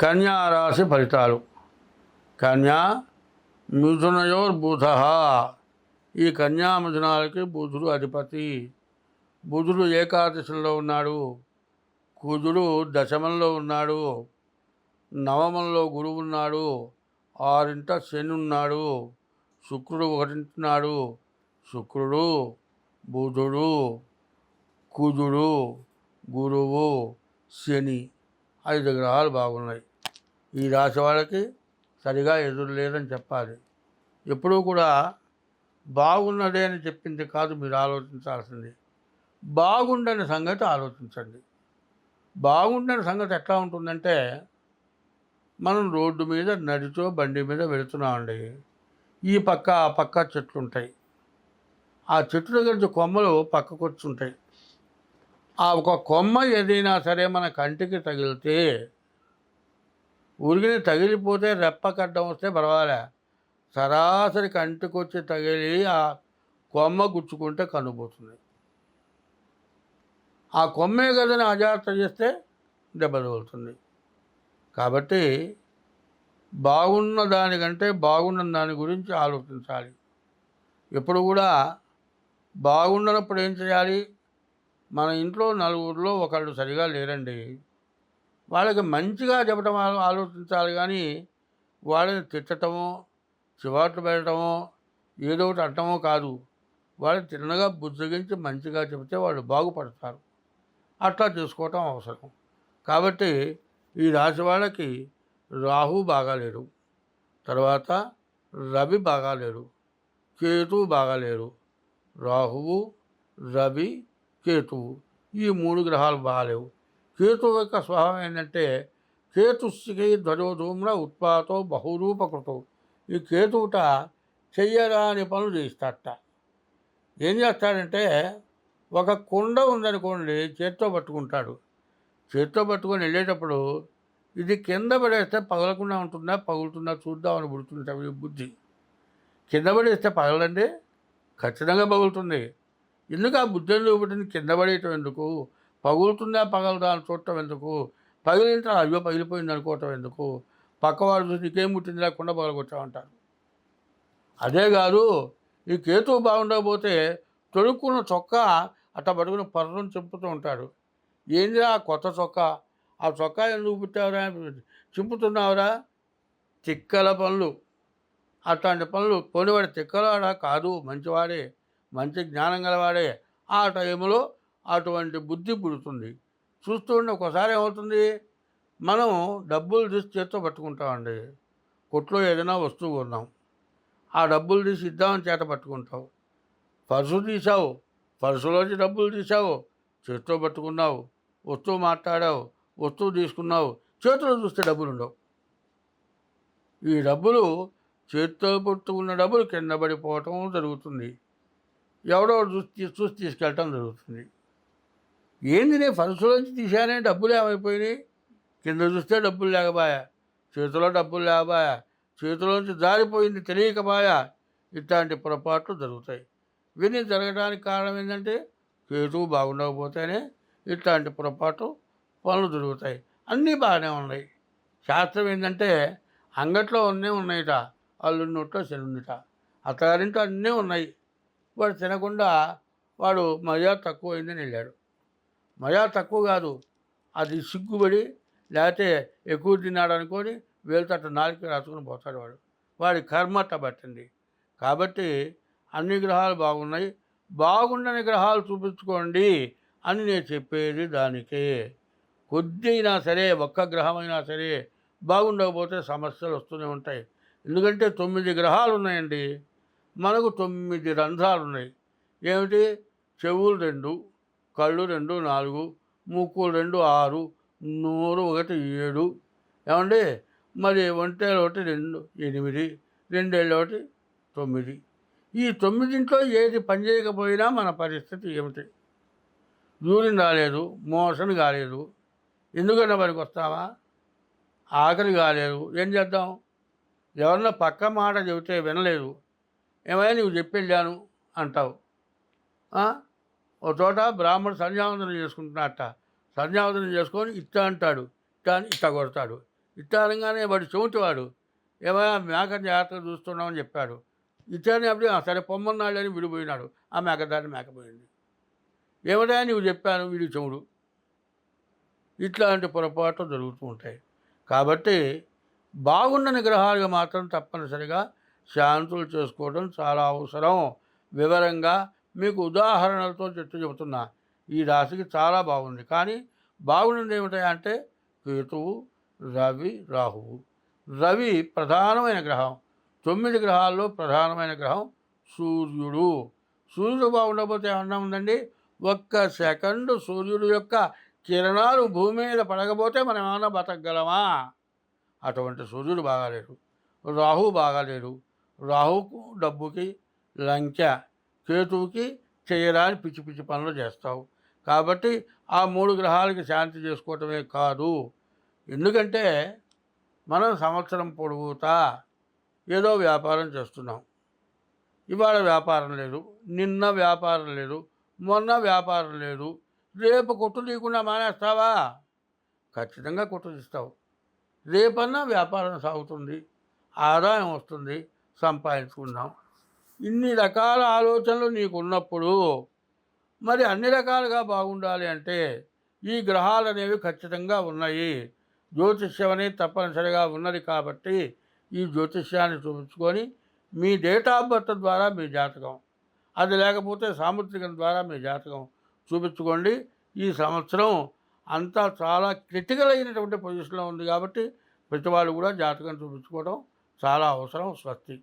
కన్యారాశి ఫలితాలు. కన్యా మిథునయోర్ బుధ. ఈ కన్యా మిథునాలకి బుధుడు అధిపతి. బుధుడు ఏకాదశిలో ఉన్నాడు. కుజుడు దశమంలో ఉన్నాడు. నవమంలో గురువు ఉన్నాడు. ఆరింట శని ఉన్నాడు. శుక్రుడు ఒకటింటున్నాడు శుక్రుడు బుధుడు కుజుడు గురువు శని. ఐదు గ్రహాలు బాగున్నాయి. ఈ రాశి వాళ్ళకి సరిగా ఎదురు లేదని చెప్పాలి. ఎప్పుడూ కూడా బాగున్నదే అని చెప్పింది కాదు మీరు ఆలోచించాల్సింది. బాగుండని సంగతి ఆలోచించండి. బాగుండని సంగతి ఎట్లా ఉంటుందంటే మనం రోడ్డు మీద నడిచో బండి మీద వెళుతున్నామండి ఈ పక్క ఆ పక్క చెట్లు ఉంటాయి. ఆ చెట్టు దగ్గర నుంచి కొమ్మలు పక్కకు వచ్చి ఉంటాయి. ఆ ఒక కొమ్మ ఏదైనా సరే మన కంటికి తగిలితే ఉరిగిని తగిలిపోతే రెప్ప కడ్డం వస్తే పర్వాలే. సరాసరి కంటికొచ్చి తగిలి ఆ కొమ్మ గుచ్చుకుంటే కనుపోతుంది ఆ కొమ్మే కదని అజాగ్రత్త చేస్తే దెబ్బ తగులుతుంది. కాబట్టి బాగున్న దానికంటే బాగున్న దాని గురించి ఆలోచించాలి. ఎప్పుడు కూడా బాగుండనప్పుడు ఏం చేయాలి? మన ఇంట్లో నలుగురిలో ఒకళ్ళు సరిగా లేరండి. వాళ్ళకి మంచిగా చెప్పడం ఆలోచించాలి కానీ వాళ్ళని తిట్టటమో చివాట్లు పెట్టడమో ఏదో ఒకటి అంటమో కాదు. వాళ్ళు తిన్నగా బుజ్జగించి మంచిగా చెబితే వాళ్ళు బాగుపడతారు. అట్లా చేసుకోవటం అవసరం. కాబట్టి ఈ రాశి వాళ్ళకి రాహు బాగాలేడు. తర్వాత రవి బాగాలేడు. కేతు బాగాలేడు. రాహువు రవి కేతువు ఈ మూడు గ్రహాలు బాగాలేవు. కేతు యొక్క స్వభావం ఏంటంటే కేతుశ్రీ ధ్వజోధూమ్ర ఉత్పాతో బహురూపకృతం. ఈ కేతువుట చెయ్యరాని పనులు చేస్తాడట ఏం చేస్తాడంటే ఒక కుండ ఉందనుకోండి చేత్తో పట్టుకుంటాడు. చేత్తో పట్టుకొని వెళ్ళేటప్పుడు ఇది కింద పడేస్తే పగలకుండా ఉంటుందా పగులుతుందా చూద్దామని పుడుతుంది బుద్ధి. కింద పడేస్తే పగలండి? ఖచ్చితంగా పగులుతుంది. ఎందుకు ఆ బుద్ధిని చూపెట్టింది కింద పడేయటం ఎందుకు? పగులుతుందా పగలదా అని చూడటం ఎందుకు? పగిలిన తర్వాత అయ్యో పగిలిపోయింది అనుకోవటం ఎందుకు? పక్కవాడు చూసి నీకేం పుట్టింది లేకుండా పగలగొచ్చామంటారు అదే కాదు ఈ కేతువు బాగుండకపోతే తొడుక్కున్న చొక్క అట్ట పట్టుకుని పర్రం చెంపుతూ ఉంటాడు. ఏందిరా ఆ కొత్త చొక్క? ఆ చొక్కా ఎందుకు పుట్టావురా? చింపుతున్నావురా? తిక్కల పనులు. అట్లాంటి పనులు పోనివాడు తిక్కలవాడా కాదు మంచివాడే. మంచి జ్ఞానం గలవాడే. ఆ టైంలో అటువంటి బుద్ధి పుడుతుంది. చూస్తూ ఉండి ఒకసారి ఏమవుతుంది? మనం డబ్బులు తీసి చేత్తో పట్టుకుంటామండి. కొట్లో ఏదైనా వస్తువు కొన్నాం. ఆ డబ్బులు తీసి ఇద్దామని చేత పట్టుకుంటావు. పర్సు తీసావు పర్సులోంచి డబ్బులు తీసావు చేత్తో పట్టుకున్నావు. వస్తువు మాట్లాడావు. వస్తువు తీసుకున్నావు. చేతిలో చూస్తే డబ్బులు ఉండవు. ఈ డబ్బులు చేతితో పట్టుకున్న డబ్బులు కింద పడిపోవటం జరుగుతుంది. ఎవడో చూసి చూసి తీసుకెళ్ళటం జరుగుతుంది. ఏంది నేను పర్సులోంచి తీశానే? డబ్బులు ఏమైపోయినాయి? కింద చూస్తే డబ్బులు లేకబాయా చేతిలో డబ్బులు లేకబాయా చేతిలోంచి జారిపోయింది తెలియకబాయా ఇట్లాంటి పొరపాట్లు జరుగుతాయి. విని జరగడానికి కారణం ఏంటంటే చేతులు బాగుండకపోతేనే ఇట్లాంటి పొరపాటు పనులు జరుగుతాయి. అన్నీ బాగానే ఉన్నాయి. శాస్త్రం ఏంటంటే అంగట్లో అన్నీ ఉన్నాయిట. అల్లుడి నోట్లో శనుందిట అత్తగారింట్లో అన్నీ ఉన్నాయి. వాడు తినకుండా వాడు మర్యాద తక్కువ అయిందని వెళ్ళాడు. మర్యాద తక్కువ కాదు. అది సిగ్గుపడి లేకపోతే ఎక్కువ తిన్నాడు అనుకొని వేలుతట్టు నాలుగు రాసుకొని పోతాడు వాడు. వాడి కర్మట పట్టింది కాబట్టి అన్ని గ్రహాలు బాగున్నాయి. బాగుండని గ్రహాలు చూపించుకోండి అని నేను చెప్పేది దానికే. కొద్ది అయినా సరే ఒక్క గ్రహమైనా సరే బాగుండకపోతే సమస్యలు వస్తూనే ఉంటాయి. ఎందుకంటే తొమ్మిది గ్రహాలు ఉన్నాయండి. మనకు తొమ్మిది రంధ్రాలు ఉన్నాయి ఏమిటి? చెవులు రెండు కళ్ళు రెండు నాలుగు ముక్కు రెండు ఆరు నూరు ఒకటి ఏడు. ఏమండి? మరి ఒంటేలు ఒకటి రెండు ఎనిమిది రెండేళ్ళు ఒకటి తొమ్మిది. ఈ తొమ్మిదింట్లో ఏది పనిచేయకపోయినా మన పరిస్థితి ఏమిటి? యూరిన్ రాలేదు మోషన్ కాలేదు. ఎందుకన్నా వారికి వస్తావా? ఆకలి కాలేదు. ఏం చేద్దాం? ఎవరన్నా పక్క మాట చెబితే వినలేదు. ఏమైనా నువ్వు చెప్పెళ్ళాను అంటావు. ఓ చోట బ్రాహ్మణుడు సంధ్యావందనం చేసుకుంటున్నట్ట. సంధ్యావందనం చేసుకొని ఇట్ట అంటాడు. ఇట్ట అని ఇట్ట కొడతాడు. ఇట్టారంగానే వాడు చెవిటివాడు ఏమైనా మేక జాగ్రత్తగా చూస్తున్నామని చెప్పాడు. ఇచ్చాని అప్పుడు సరే పొమ్మన్నాడు అని విడిపోయినాడు. ఆ మేక దాన్ని మేకపోయింది. ఏమిటా నువ్వు చెప్పాను వీడి చెవుడు ఇట్లాంటి పొరపాట్లు జరుగుతూ ఉంటాయి. కాబట్టి బాగుండని గ్రహాలుగా మాత్రం తప్పనిసరిగా శాంతులు చేసుకోవడం చాలా అవసరం. వివరంగా మీకు ఉదాహరణలతో చెట్టు చెబుతున్నా. ఈ రాశికి చాలా బాగుంది. కానీ బాగుండింది ఏమిటా అంటే కేతువు రవి రాహువు. రవి ప్రధానమైన గ్రహం. తొమ్మిది గ్రహాల్లో ప్రధానమైన గ్రహం సూర్యుడు. సూర్యుడు బాగుండకపోతే ఏమన్నా ఉందండి? ఒక్క సెకండ్ సూర్యుడు యొక్క కిరణాలు భూమి మీద పడకపోతే మనం ఏమన్నా బతకగలమా? అటువంటి సూర్యుడు బాగాలేడు. రాహు బాగాలేడు. రాహుకు డబ్బుకి లంక కేతువుకి చేయరాని పిచ్చి పిచ్చి పనులు చేస్తావు. కాబట్టి ఆ మూడు గ్రహాలకి శాంతి చేసుకోవటమే కాదు. ఎందుకంటే మనం సంవత్సరం పొడుగుతా ఏదో వ్యాపారం చేస్తున్నాం. ఇవాళ వ్యాపారం లేదు నిన్న వ్యాపారం లేదు మొన్న వ్యాపారం లేదు రేపు కొట్టు తీయకుండా మానేస్తావా? ఖచ్చితంగా కొట్టు తీస్తావు. రేపన్నా వ్యాపారం సాగుతుంది ఆదాయం వస్తుంది సంపాదించుకుందాం. ఇన్ని రకాల ఆలోచనలు నీకు ఉన్నప్పుడు మరి అన్ని రకాలుగా బాగుండాలి అంటే ఈ గ్రహాలు అనేవి ఖచ్చితంగా ఉన్నాయి. జ్యోతిష్యం అనేది తప్పనిసరిగా ఉన్నది కాబట్టి ఈ జ్యోతిష్యాన్ని చూపించుకొని మీ డేట్ ఆఫ్ బర్త్ ద్వారా మీ జాతకం అది లేకపోతే సాముద్రికం ద్వారా మీ జాతకం చూపించుకోండి. ఈ సంవత్సరం అంతా చాలా క్రిటికల్ అయినటువంటి పొజిషన్లో ఉంది కాబట్టి ప్రతి వాళ్ళు కూడా జాతకం చూపించుకోవడం చాలా అవసరం స్వస్తి.